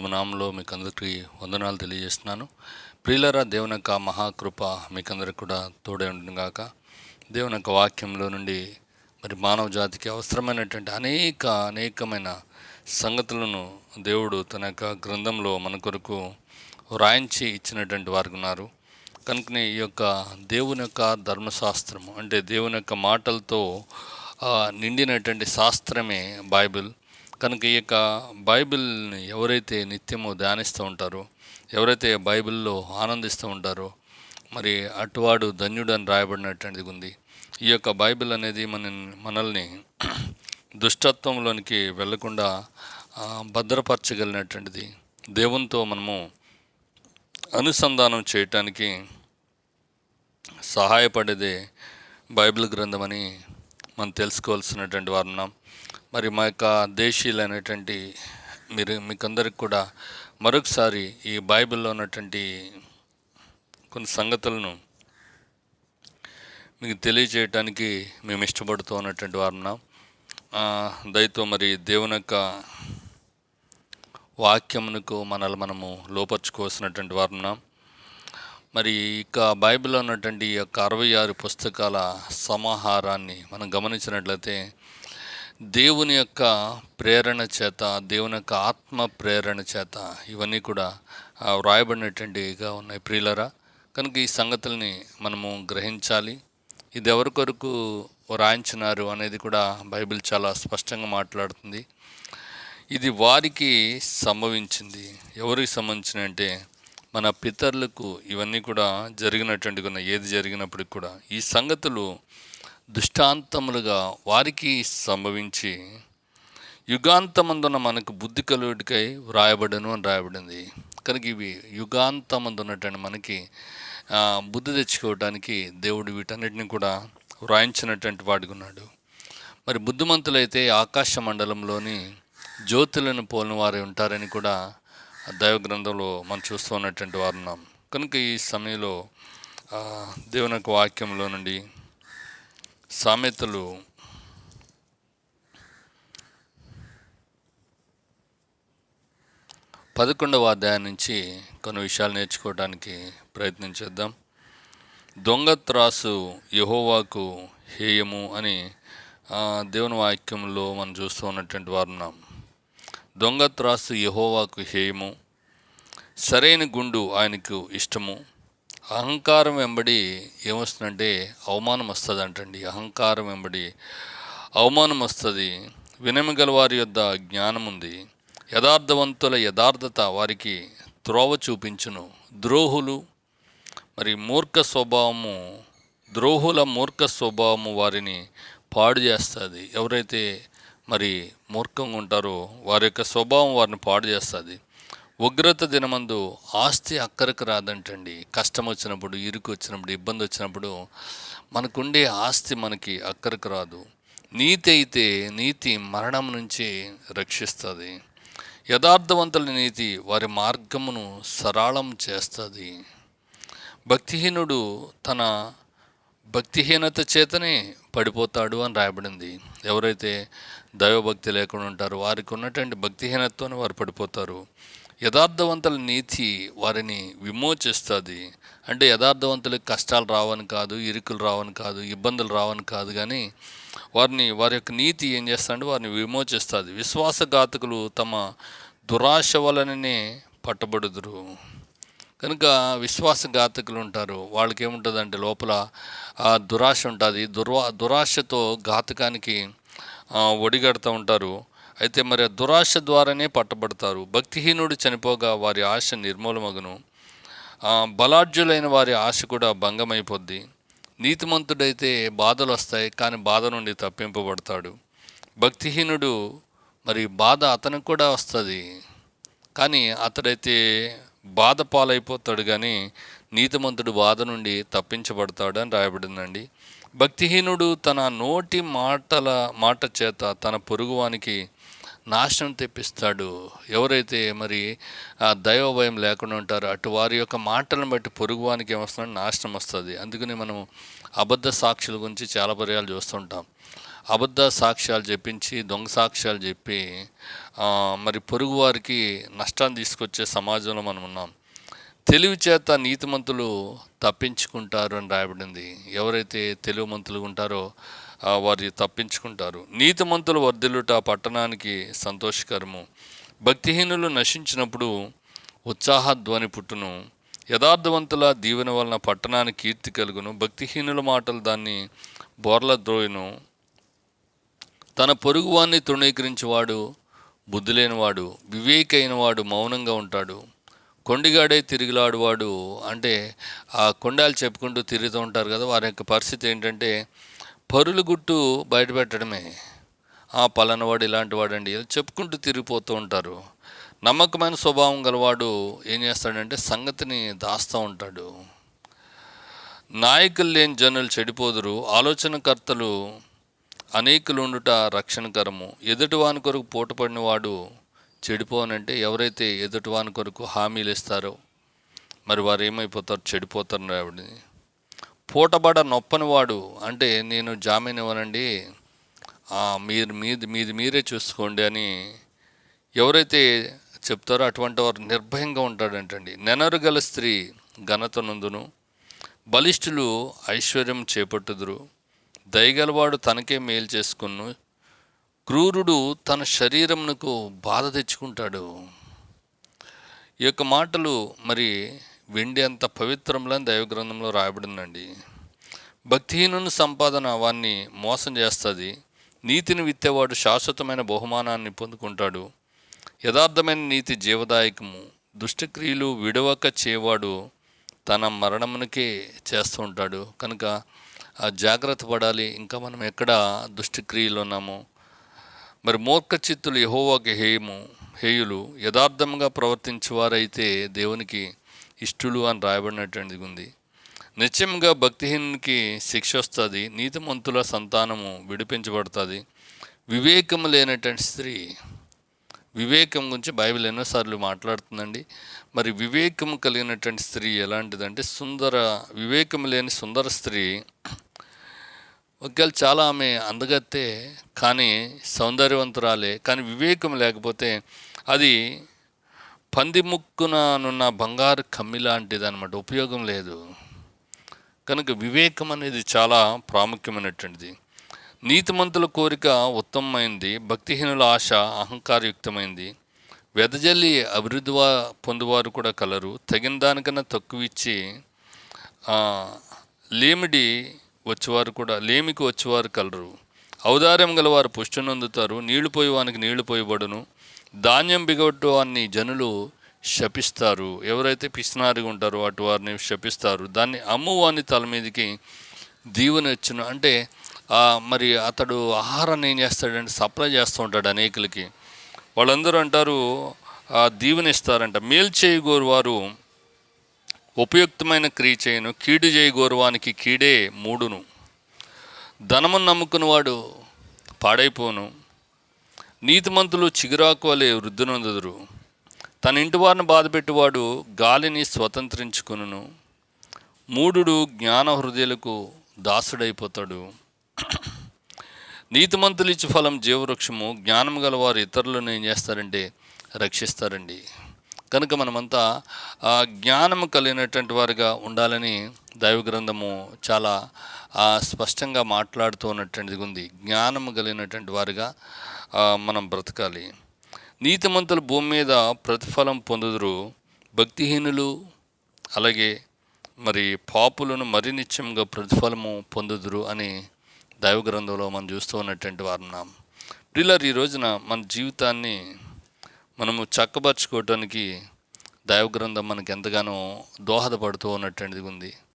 నామంలో మీకు అందరికీ వందనాలు తెలియజేస్తున్నాను. ప్రియులరా దేవుని యొక్క మహాకృప మీకందరికి కూడా తోడే ఉంటుంది గాక. దేవుని యొక్క వాక్యంలో నుండి మరి మానవ జాతికి అవసరమైనటువంటి అనేక అనేకమైన సంగతులను దేవుడు తన యొక్క గ్రంథంలో మన కొరకు వ్రాయించి ఇచ్చినటువంటి వారు ఉన్నారు. కనుకనే ఈ యొక్క దేవుని యొక్క ధర్మశాస్త్రము అంటే దేవుని యొక్క మాటలతో నిండినటువంటి శాస్త్రమే బైబిల్. కనుక ఈ యొక్క బైబిల్ని ఎవరైతే నిత్యము ధ్యానిస్తూ ఉంటారో ఎవరైతే బైబిల్లో ఆనందిస్తూ ఉంటారో మరి అటువాడు ధన్యుడు అని రాయబడినటువంటిది ఉంది. ఈ యొక్క బైబిల్ అనేది మన మనల్ని దుష్టత్వంలోనికి వెళ్ళకుండా భద్రపరచగలిగినటువంటిది. దేవునితో మనము అనుసంధానం చేయటానికి సహాయపడేదే బైబిల్ గ్రంథం అని మనం తెలుసుకోవాల్సినటువంటి వారు ఉన్నాం. మరి మా యొక్క దేశీయులైనటువంటి మీరు మీకందరికి కూడా మరొకసారి ఈ బైబిల్లో ఉన్నటువంటి కొన్ని సంగతులను మీకు తెలియజేయటానికి మేము ఇష్టపడుతూ ఉన్నటువంటి వారు ఉన్నాం. దయతో మరి దేవుని యొక్క వాక్యమునకు మనల్ని మనము లోపరుచుకోవాల్సినటువంటి వారు ఉన్నాం. మరి ఇక బైబిల్లో ఉన్నటువంటి ఈ యొక్క అరవై ఆరు పుస్తకాల సమాహారాన్ని మనం గమనించినట్లయితే దేవుని యొక్క ప్రేరణ చేత దేవుని యొక్క ఆత్మ ప్రేరణ చేత ఇవన్నీ కూడా వ్రాయబడినటువంటిగా ఉన్నాయి. ప్రియులరా కనుక ఈ సంగతుల్ని మనము గ్రహించాలి. ఇది ఎవరి కొరకు వ్రాయించినారు అనేది కూడా బైబిల్ చాలా స్పష్టంగా మాట్లాడుతుంది. ఇది వారికి సంభవించింది. ఎవరికి సంబంధించిన అంటే మన పితరులకు ఇవన్నీ కూడా జరిగినటువంటి కొన్ని ఏది జరిగినప్పటికి కూడా ఈ సంగతులు దృష్టాంతములుగా వారికి సంభవించి యుగాంతమందున మనకు బుద్ధి కలుగుడికై వ్రాయబడను అని రాయబడింది. కనుక ఇవి యుగాంతమందున్నటువంటి మనకి బుద్ధి తెచ్చుకోవడానికి దేవుడు వీటన్నిటిని కూడా వ్రాయించినటువంటి వాడుకున్నాడు ఉన్నాడు. మరి బుద్ధిమంతులైతే ఆకాశ మండలంలోని జ్యోతులను పోలిన వారు ఉంటారని కూడా దైవ గ్రంథంలో మనం చూస్తూ ఉన్నటువంటి వారు ఉన్నాం. కనుక ఈ సమయంలో దేవుని యొక్క వాక్యంలో నుండి సామెతలు పదకొండవ అధ్యాయం నుంచి కొన్ని విషయాలు నేర్చుకోవడానికి ప్రయత్నం చేద్దాం. దొంగ త్రాసు యహోవాకు హేయము అని దేవుని వాక్యంలో మనం చూస్తూ ఉన్నటువంటి వారు ఉన్నాం. దొంగ త్రాసు యహోవాకు హేయము. సరైన గుండు ఆయనకు ఇష్టము. అహంకారం వెంబడి ఏమొస్తుందంటే అవమానం వస్తుంది అంటండి అహంకారం వెంబడి అవమానం వస్తుంది. వినమగల వారి యొద్ద జ్ఞానం ఉంది యథార్థవంతుల యథార్థత వారికి త్రోవ చూపించును. ద్రోహులు మరి మూర్ఖ స్వభావము ద్రోహుల మూర్ఖ స్వభావము వారిని పాడు చేస్తుంది. ఎవరైతే మరి మూర్ఖంగా ఉంటారో వారి యొక్క స్వభావం వారిని పాడు చేస్తుంది. ఉగ్రత దినమందు ఆస్తి అక్కరకు రాదంటండి. కష్టం వచ్చినప్పుడు ఇరుకు వచ్చినప్పుడు ఇబ్బంది వచ్చినప్పుడు మనకుండే ఆస్తి మనకి అక్కరకు రాదు. నీతి అయితే నీతి మరణం నుంచి రక్షిస్తుంది. యథార్థవంతుల నీతి వారి మార్గమును సరళం చేస్తుంది. భక్తిహీనుడు తన భక్తిహీనత చేతనే పడిపోతాడు అని రాయబడింది. ఎవరైతే దైవభక్తి లేకుండా ఉంటారు. వారికి ఉన్నటువంటి భక్తిహీనతతోనే వారు పడిపోతారు. యథార్థవంతుల నీతి వారిని విమోచిస్తుంది. అంటే యథార్థవంతులకు కష్టాలు రావని కాదు ఇరుకులు రావని కాదు ఇబ్బందులు రావని కాదు కానీ వారిని వారి యొక్క నీతి ఏం చేస్తుందంటే వారిని విమోచిస్తుంది. విశ్వాసఘాతకులు తమ దురాశ వలననే పట్టబడుదురు. కనుక విశ్వాసఘాతకులు ఉంటారు వాళ్ళకి ఏముంటుందంటే లోపల ఆ దురాశ ఉంటుంది. దుర్వా దురాశతో ఘాతకానికి ఒడిగడుతూ ఉంటారు. అయితే మరి ఆ దురాశ ద్వారానే పట్టబడతారు. భక్తిహీనుడు చనిపోగా వారి ఆశ నిర్మూలమగును. బలాఢ్యులైన వారి ఆశ కూడా భంగమైపోద్ది. నీతిమంతుడైతే బాధలు వస్తాయి కానీ బాధ నుండి తప్పింపబడతాడు. భక్తిహీనుడు మరి బాధ అతనికి కూడా వస్తుంది. కానీ అతడైతే బాధ పాలైపోతాడు కానీ నీతిమంతుడు బాధ నుండి తప్పించబడతాడు అని రాయబడిందండి. భక్తిహీనుడు తన నోటి మాటల మాట చేత తన పొరుగువానికి నాశనం తెప్పిస్తాడు. ఎవరైతే మరి ఆ దైవభయం లేకుండా ఉంటారో అటు వారి యొక్క మాటలను బట్టి పొరుగువానికి ఏమొస్తుందంటే నాశనం వస్తుంది. అందుకని మనం అబద్ధ సాక్షుల గురించి చాలా పర్యాలు చూస్తుంటాం. అబద్ధ సాక్ష్యాలు చెప్పించి దొంగ సాక్ష్యాలు చెప్పి మరి పొరుగు వారికి నష్టాన్ని తీసుకొచ్చే సమాజంలో మనం ఉన్నాం. తెలివి చేత నీతిమంతులు తప్పించుకుంటారు అని రాయబడింది. ఎవరైతే తెలివిమంతులుగా ఉంటారో వారి తప్పించుకుంటారు. నీతిమంతులు వర్ధిల్లుట పట్టణానికి సంతోషకరము. భక్తిహీనులు నశించినప్పుడు ఉత్సాహ ధ్వని పుట్టును. యథార్థవంతుల దీవెన వలన పట్టణానికి కీర్తి కలుగును. భక్తిహీనుల మాటలు దాన్ని బోర్ల ద్రోయును. తన పొరుగువాన్ని తృణీకరించేవాడు బుద్ధి లేనివాడు వివేకైన వాడు మౌనంగా ఉంటాడు. కొండిగాడే తిరిగిలాడువాడు అంటే ఆ కొండాలు చెప్పుకుంటూ తిరుగుతూ ఉంటారు కదా వారి యొక్క పరిస్థితి ఏంటంటే పరుల గుట్టు బయటపెట్టడమే. ఆ పలానవాడు ఇలాంటి వాడండి ఇలా చెప్పుకుంటూ తిరిగిపోతూ ఉంటారు. నమ్మకమైన స్వభావం గలవాడు ఏం చేస్తాడంటే సంగతిని దాస్తూ ఉంటాడు. నాయకులు లేని జనులు చెడిపోదురు. ఆలోచనకర్తలు అనేకులుండుట రక్షణకరము. ఎదుటివాని కొరకు పూటపడిన వాడు చెడిపోనంటే ఎవరైతే ఎదుటివాని కొరకు హామీలు ఇస్తారో మరి వారు ఏమైపోతారు చెడిపోతారు ఆవిడని పూటబడ నొప్పని వాడు అంటే నేను జామీన్ ఇవ్వనండి మీరు మీది మీది మీరే చూసుకోండి అని ఎవరైతే చెప్తారో అటువంటి వారు నిర్భయంగా ఉంటాడంటండి. నెనరు గల స్త్రీ ఘనత నందును. బలిష్ఠులు ఐశ్వర్యం చేపట్టుదురు. దయగలవాడు తనకే మేలు చేసుకును. క్రూరుడు తన శరీరమునకు బాధ తెచ్చుకుంటాడు. ఈ యొక్క మాటలు మరి వెండి అంత పవిత్రంలో దైవగ్రంథంలో రాయబడిందండి. భక్తిహీనుని సంపాదన వాన్ని మోసం చేస్తుంది. నీతిని విత్తేవాడు శాశ్వతమైన బహుమానాన్ని పొందుకుంటాడు. యథార్థమైన నీతి జీవదాయకము. దుష్టక్రియలు విడవక చేవాడు తన మరణమునకే చేస్తూ ఉంటాడు. కనుక జాగ్రత్త పడాలి. ఇంకా మనం ఎక్కడ దుష్టిక్రియలు ఉన్నామో? మరి మూర్ఖ చిత్తులు యహోవాకి హేయము హేయులు యథార్థంగా ప్రవర్తించేవారైతే దేవునికి ఇష్టులు అని రాయబడినటువంటిది ఉంది. నిత్యంగా భక్తిహీనునికి శిక్ష వస్తుంది నీతిమంతుల సంతానము విడిపించబడుతుంది. వివేకము లేనటువంటి స్త్రీ వివేకం గురించి బైబిల్ ఎన్నోసార్లు మాట్లాడుతుందండి. మరి వివేకం కలిగినటువంటి స్త్రీ ఎలాంటిదంటే సుందర వివేకం లేని సుందర స్త్రీ ఒకవేళ చాలా ఆమె అందగత్తే కానీ సౌందర్యవంతురాలే కానీ వివేకం లేకపోతే అది పంది ముక్కుననున్న బంగారు కమ్మి లాంటిది అనమాట ఉపయోగం లేదు. కనుక వివేకం అనేది చాలా ప్రాముఖ్యమైనటువంటిది. నీతిమంతుల కోరిక ఉత్తమమైంది. భక్తిహీనుల ఆశ అహంకారయుక్తమైంది. వెదజల్లి అభివృద్ధి పొందువారు కూడా కలరు. తగిన దానికన్నా తక్కువ ఇచ్చి లేమిడి వచ్చేవారు కూడా లేమికి వచ్చేవారు కలరు. ఔదార్యం గలవారు వారు నొందుతారు నీళ్ళు పోయి వానికి నీళ్ళు పోయబడును. ధాన్యం బిగట్టు అన్ని జనులు శపిస్తారు. ఎవరైతే పిసినారిగా ఉంటారో అటు వారిని శపిస్తారు. దాన్ని అమ్మువాని తల మీదకి దీవెనొచ్చును అంటే మరి అతడు ఆహారాన్ని ఏం చేస్తాడంటే సప్లై చేస్తూ ఉంటాడు అనేకులకి. వాళ్ళందరూ అంటారు ఆ, దీవెనిస్తారంట మేలు చేయగోరు వారు ఉపయుక్తమైన క్రియ చేయను కీడు చేయగోరువానికి కీడే మూడును. ధనమును నమ్ముకున్నవాడు పాడైపోను. నీతిమంతులు చిగురాకు వలె వృద్ధునందుదురు. తన ఇంటి వారిని బాధపెట్టువాడు గాలిని స్వతంత్రించుకును మూడుడు జ్ఞాన హృదయులకు దాసుడైపోతాడు. నీతిమంతులు ఇచ్చి ఫలం జీవవృక్షము. జ్ఞానం గలవారు ఇతరులను ఏం చేస్తారంటే రక్షిస్తారండి. కనుక మనమంతా ఆ జ్ఞానము కలిగినటువంటి వారిగా ఉండాలని దైవ గ్రంథము చాలా స్పష్టంగా మాట్లాడుతూ ఉన్నటువంటిది ఉంది. జ్ఞానము కలిగినటువంటి వారిగా మనం బ్రతకాలి. నీతిమంతులు భూమి మీద ప్రతిఫలం పొందుదురు. భక్తిహీనులు అలాగే మరి పాపులను మరి నిత్యంగా ప్రతిఫలము పొందుదురు అని దైవ గ్రంథంలో మనం చూస్తూ ఉన్నటువంటి వారు ఉన్నాం ప్రిల్లర్ ఈ రోజున మన జీవితాన్ని మనము చక్కబరుచుకోవటానికి దైవ గ్రంథం మనకు ఎంతగానో దోహదపడుతూ ఉన్నటువంటిది ఉంది.